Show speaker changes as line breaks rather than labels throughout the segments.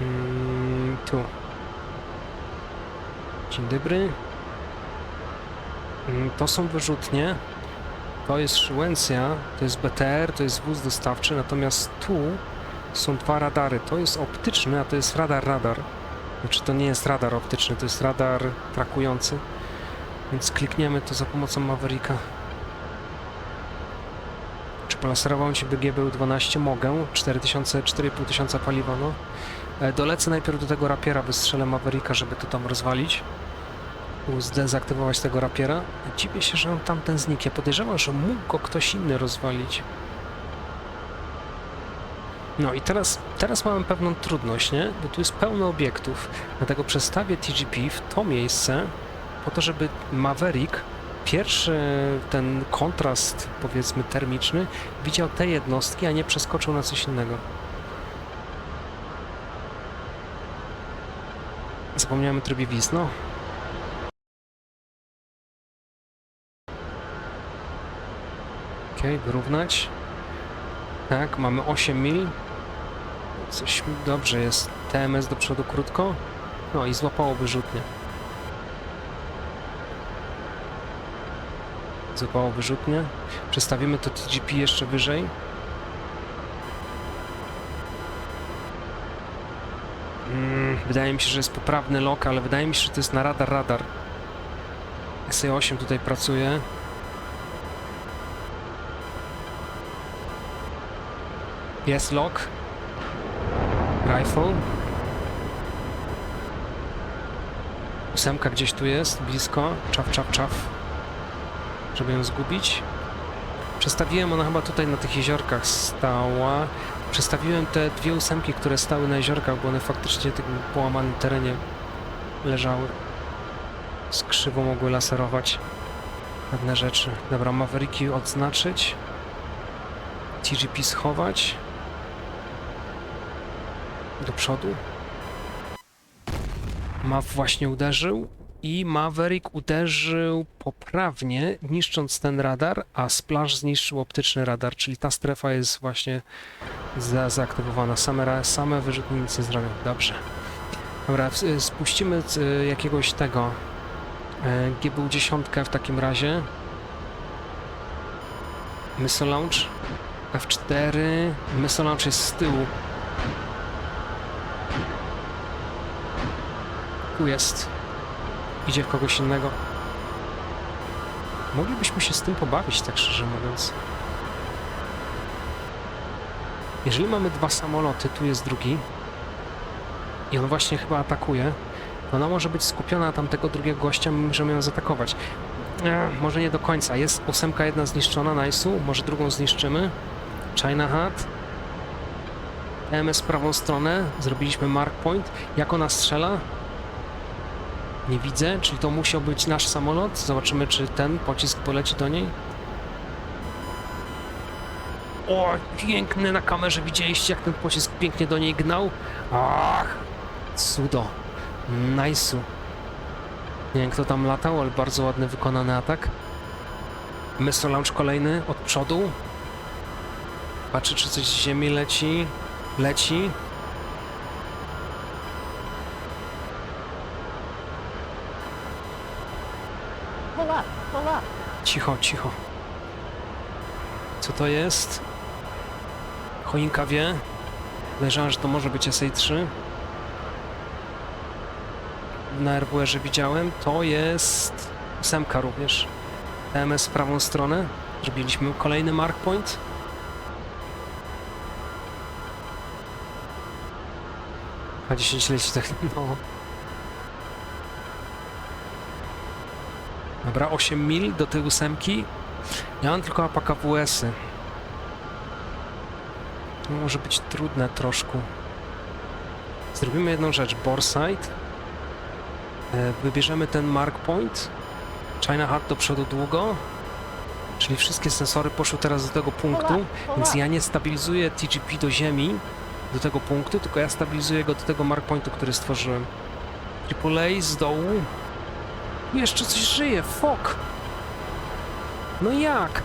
Mm, tu. Dzień dobry. Mm, To są wyrzutnie. To jest Szyłęcja, to jest BTR, to jest wóz dostawczy, natomiast tu są dwa radary. To jest optyczny, a to jest radar-radar. Znaczy to nie jest radar optyczny, to jest radar trakujący. Więc klikniemy to za pomocą Mavericka. Czy polaserował ci BGBU 12? Mogę. 4000, 4500 paliwa, no. E, Dolecę najpierw do tego rapiera, wystrzelę Mavericka, żeby to tam rozwalić. Zdezaktywować tego rapiera. Dziwię się, że on tamten zniknie. Podejrzewam, że mógł go ktoś inny rozwalić. No i teraz, teraz mamy pewną trudność, nie? Bo tu jest pełno obiektów. Dlatego przestawię TGP w to miejsce, po to, żeby Maverick, pierwszy ten kontrast, powiedzmy, termiczny, widział te jednostki, a nie przeskoczył na coś innego. Zapomniałem o trybie no. Okej, wyrównać. Tak, mamy 8 mil. Coś dobrze jest. TMS do przodu krótko. No i złapało wyrzutnie. Złapało wyrzutnie. Przestawimy to TGP jeszcze wyżej. Wydaje mi się, że jest poprawny lok, ale wydaje mi się, że to jest na radar radar. SA8 tutaj pracuje. Jest lock. Rifle. Ósemka gdzieś tu jest, blisko. Czaf, czaf, czaf. Żeby ją zgubić. Przestawiłem, ona chyba tutaj na tych jeziorkach stała. Przestawiłem te dwie ósemki, które stały na jeziorkach, bo one faktycznie w tym połamanym terenie leżały. Skrzywo mogły laserować pewne rzeczy. Dobra, Mavericki odznaczyć. TGP schować. Do przodu. Maw właśnie uderzył i Maverick uderzył poprawnie, niszcząc ten radar, a Splash zniszczył optyczny radar, czyli ta strefa jest właśnie za zaaktywowana. Same, same wyrzutnie nic nie zrobią. Dobrze. Dobra, spuścimy jakiegoś tego y, GBU 10 w takim razie. Missile Launch. F4. Missile Launch jest z tyłu. Tu jest. Idzie w kogoś innego. Moglibyśmy się z tym pobawić, tak szczerze mówiąc. Jeżeli mamy dwa samoloty, tu jest drugi i on właśnie chyba atakuje, to ona może być skupiona na tamtego drugiego gościa, my możemy ją zaatakować. E, może nie do końca. Jest ósemka jedna zniszczona, nice'u, może drugą zniszczymy. China Hat. MS w prawą stronę, zrobiliśmy mark point. Jak ona strzela? Nie widzę, czyli to musiał być nasz samolot. Zobaczymy, czy ten pocisk poleci do niej. O, piękny na kamerze, widzieliście jak ten pocisk pięknie do niej gnał? Ach, cudo. Nice'u. Nie wiem kto tam latał, ale bardzo ładny wykonany atak. Missile launch kolejny od przodu. Patrzę czy coś z ziemi leci. Leci. Cicho, cicho. Co to jest? Choinka wie. Podejrzewam, że to może być SA-3. Na RWR-ze widziałem. To jest ósemka również. TMS w prawą stronę. Zrobiliśmy kolejny mark point. A 10 leci tak, no. Dobra, 8 mil do tej ósemki. Ja mam tylko APKWS-y. To może być trudne troszkę. Zrobimy jedną rzecz. Borside. E, Wybierzemy ten mark point. China Hat do przodu długo. Czyli wszystkie sensory poszły teraz do tego punktu, więc ja nie stabilizuję TGP do ziemi, do tego punktu, tylko ja stabilizuję go do tego mark pointu, który stworzyłem. AAA z dołu. Tu Jeszcze coś żyje, fuck! No jak?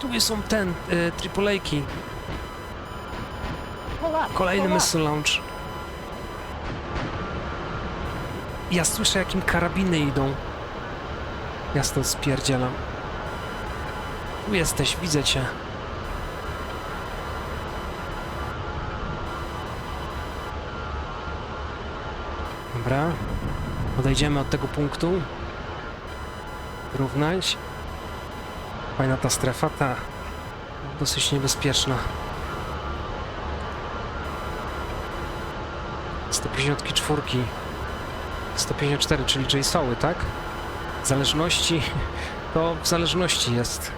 Tu są ten, y, triplejki. Kolejny missile launch. Ja słyszę, jakim karabiny idą. Ja stąd spierdzielam. Tu jesteś, widzę cię. Dobra. Odejdziemy od tego punktu. Równać. Fajna ta strefa, ta. Dosyć niebezpieczna. 154. 154, czyli JSOły, tak? W zależności, to w zależności jest.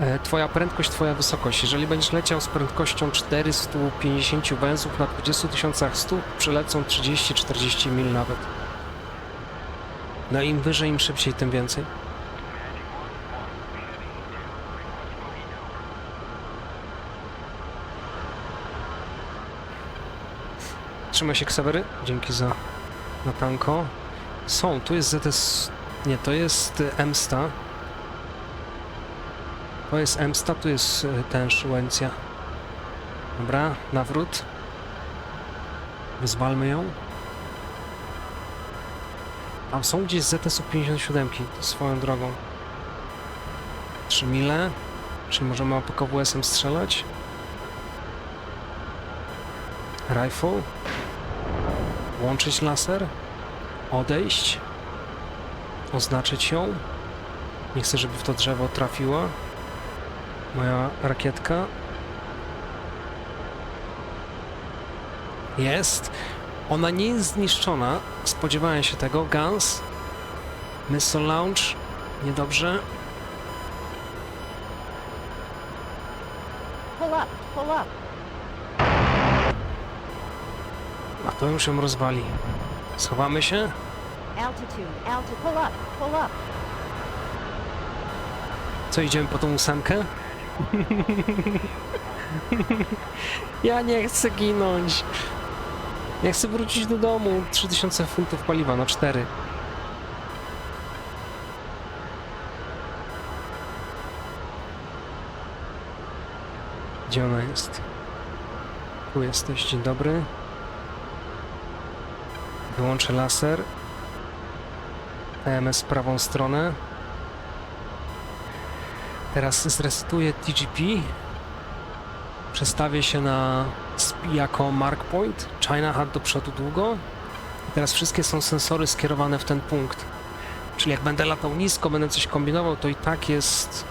E, Twoja prędkość, twoja wysokość. Jeżeli będziesz leciał z prędkością 450 węzłów na 20 tysiącach stóp, przelecą 30-40 mil nawet. No im wyżej, im szybciej, tym więcej. Trzymaj się Ksawery. Dzięki za natanko. Są, tu jest ZS... Nie, to jest Emsta. To jest Emsta, tu jest y, ten Szułęcja. Dobra, nawrót. Wyzwalmy ją. Tam są gdzieś ZS-u 57, to swoją drogą. 3 mile. Czy możemy APKWS-em strzelać? Rifle. Włączyć laser. Odejść. Oznaczyć ją. Nie chcę, żeby w to drzewo trafiła. Moja rakietka. Jest. Ona nie jest zniszczona. Spodziewałem się tego. Guns. Missile launch. Niedobrze.
Pull up. Pull up.
A to już ją rozwali. Schowamy się.
Altitude. Altitude. Pull up. Pull up.
Co, idziemy po tą ósemkę? ja nie chcę ginąć. Ja chcę wrócić do domu. 3000 funtów paliwa na 4. Gdzie ona jest? Tu jesteś, dzień dobry. Wyłączę laser. EMS prawą stronę. Teraz zresetuję TGP. Przestawię się na jako mark point. China Hat do przodu długo. I teraz wszystkie są sensory skierowane w ten punkt. Czyli jak będę latał nisko, będę coś kombinował, to i tak jest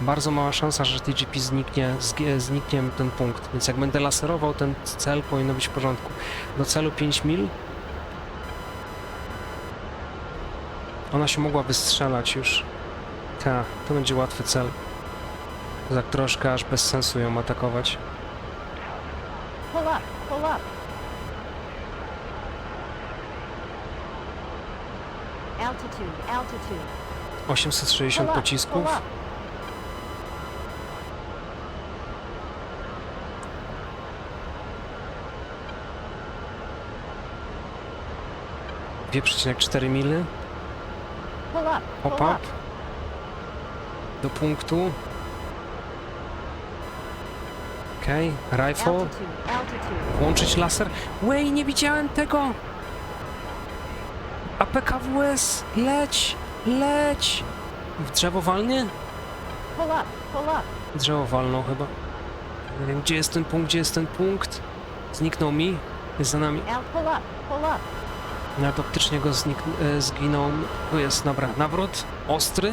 bardzo mała szansa, że TGP zniknie, zgi- zniknie ten punkt. Więc jak będę laserował, ten cel powinno być w porządku. Do celu 5 mil. Ona się mogła wystrzelać już. Ta, to będzie łatwy cel. Tak troszkę aż bez sensu ją atakować.
Pull up. Pull up. Altitude. Altitude.
860
Pull up.
pocisków. Dwie 2,4 mily.
Pull up. Pull
Pop-up.
up.
Do punktu. Okej, okay. rifle. Włączyć laser. Way, nie widziałem tego! APKWS, leć, leć! W drzewo walnie? Drzewo walną chyba. Nie wiem, gdzie jest ten punkt, gdzie jest ten punkt. Zniknął mi. Jest za nami. Nawet optycznie go znik e, zginął. Tu jest, dobra, nawrót. Ostry.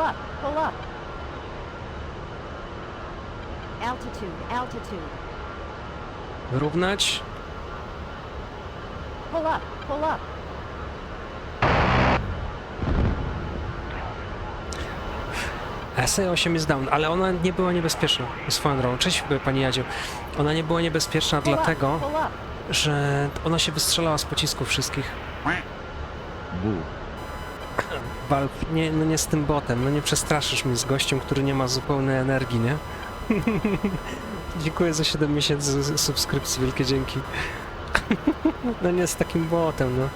Pull up. Pull up. Altitude. Altitude.
Wyrównać.
Pull up. Pull up.
SA-8 jest down, ale ona nie była niebezpieczna. Swoją drogą. Cześć, pani Jadziu. Ona nie była niebezpieczna
Pull
dlatego,
up. Up.
że ona się wystrzelała z pocisków wszystkich.
Bu.
Valve, nie, no nie z tym botem, no nie przestraszysz mnie z gościem, który nie ma zupełnej energii, nie? Dziękuję za 7 miesięcy subskrypcji, wielkie dzięki. no nie z takim botem, no.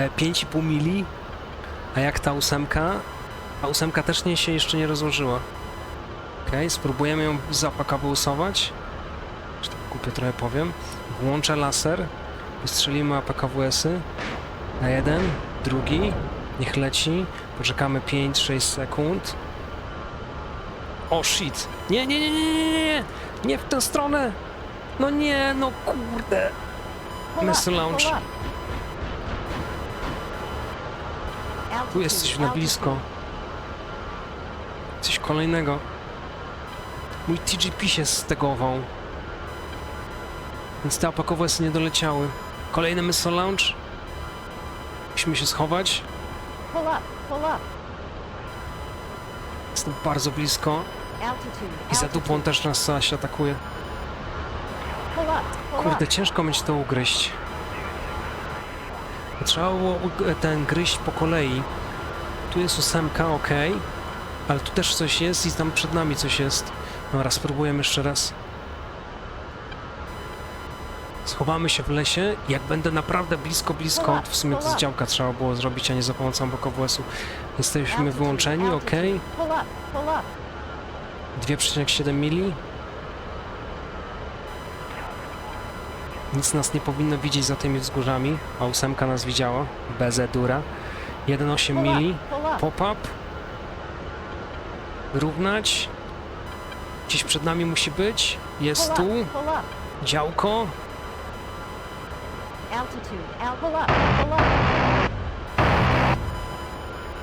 E, 5,5 mili. A jak ta ósemka? A ósemka też nie się jeszcze nie rozłożyła. Okej, spróbujemy ją zapakabusować. Czy tak głupio trochę powiem. Włączę laser. Wystrzelimy APKWS-y. Na jeden, drugi. Niech leci. Poczekamy 5-6 sekund. O shit! Nie, nie, nie, nie, nie, nie, nie! W tę stronę! No nie, no kurde! Missile launch. Tu jesteś na blisko. Coś kolejnego. Mój TGP się stegował. Więc te APKWS nie doleciały. Kolejny missile launch. Musimy się schować.
Pull up, pull up.
Jestem bardzo blisko. I za dupą też nas coś atakuje. Kurde, ciężko mieć to ugryźć. Trzeba było ten gryźć po kolei. Tu jest ósemka, ok. Ale tu też coś jest i tam przed nami coś jest. Dobra, spróbujemy jeszcze raz. Schowamy się w lesie. Jak będę naprawdę blisko, blisko, w sumie to z działka trzeba było zrobić, a nie za pomocą BKWS-u. Jesteśmy wyłączeni, ok.
altitude. Pull up, pull up.
2,7 mili. Nic nas nie powinno widzieć za tymi wzgórzami, a ósemka nas widziała, bez dura. 1,8
Pull
mili. Pop-up. Wyrównać. Gdzieś przed nami musi być. Jest tu. Działko.
Altitude, al- pull up, pull up.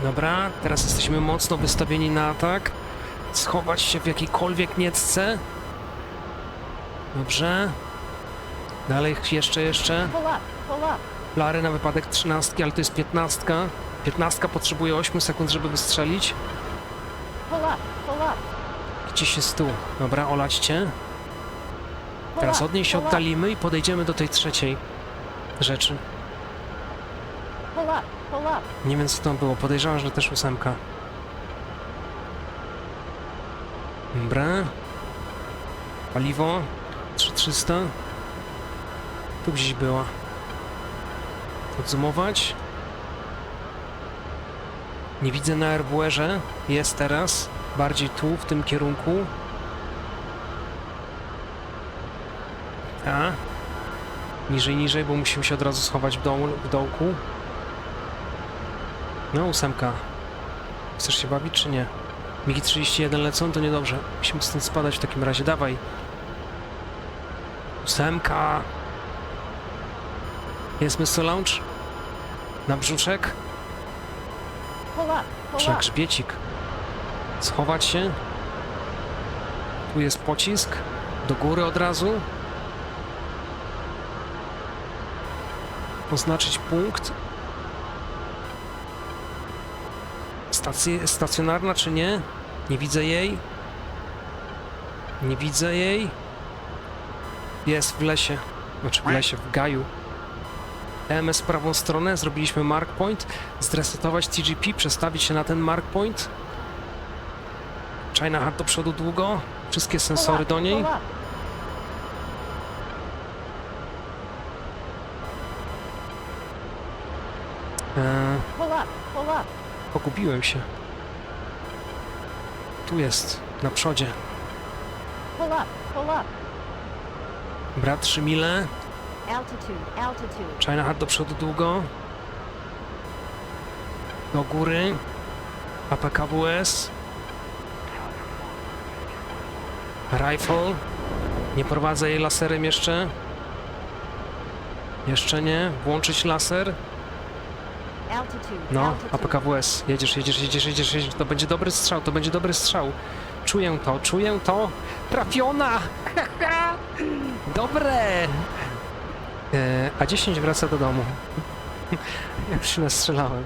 Dobra, teraz jesteśmy mocno wystawieni na atak. Schować się w jakiejkolwiek niecce. Dobrze. Dalej jeszcze, jeszcze. Flary na wypadek 13, ale to jest 15. 15 potrzebuje 8 sekund, żeby wystrzelić. Gdzieś jest tu. Dobra, olaćcie. Teraz od niej się oddalimy i podejdziemy do tej trzeciej rzeczy. Nie wiem co tam było, podejrzewam, że też ósemka. Dobra. Paliwo. 3300. Tu gdzieś była. Odzumować. Nie widzę na AirBuerze. Jest teraz. Bardziej tu, w tym kierunku. A. Niżej, niżej, bo musimy się od razu schować w, doł w dołku. No, ósemka. Chcesz się bawić, czy nie? Migi 31 lecą, to niedobrze. Musimy stąd spadać w takim razie, dawaj. Ósemka. Jest Mr. Launch? Na brzuszek?
Up.
grzbiecik? Schować się? Tu jest pocisk. Do góry od razu. Oznaczyć punkt. Stacy, stacjonarna czy nie? Nie widzę jej. Nie widzę jej. Jest w lesie. Znaczy w lesie, w gaju. EMS prawą stronę, zrobiliśmy mark point. Zresetować TGP, przestawić się na ten mark point. China Hard do przodu długo. Wszystkie sensory do niej. Eee, pogubiłem się. Tu jest, na przodzie. Brat 3 mile. China Hard do przodu długo. Do góry. APKWS. Rifle. Nie prowadzę jej laserem jeszcze. Jeszcze nie. Włączyć laser. No. APKWS. Jedziesz, jedziesz, jedziesz, jedziesz, jedziesz. To będzie dobry strzał, to będzie dobry strzał. Czuję to, czuję to. Trafiona! Dobre! E, a 10 wraca do domu. Ja już się nastrzelałem.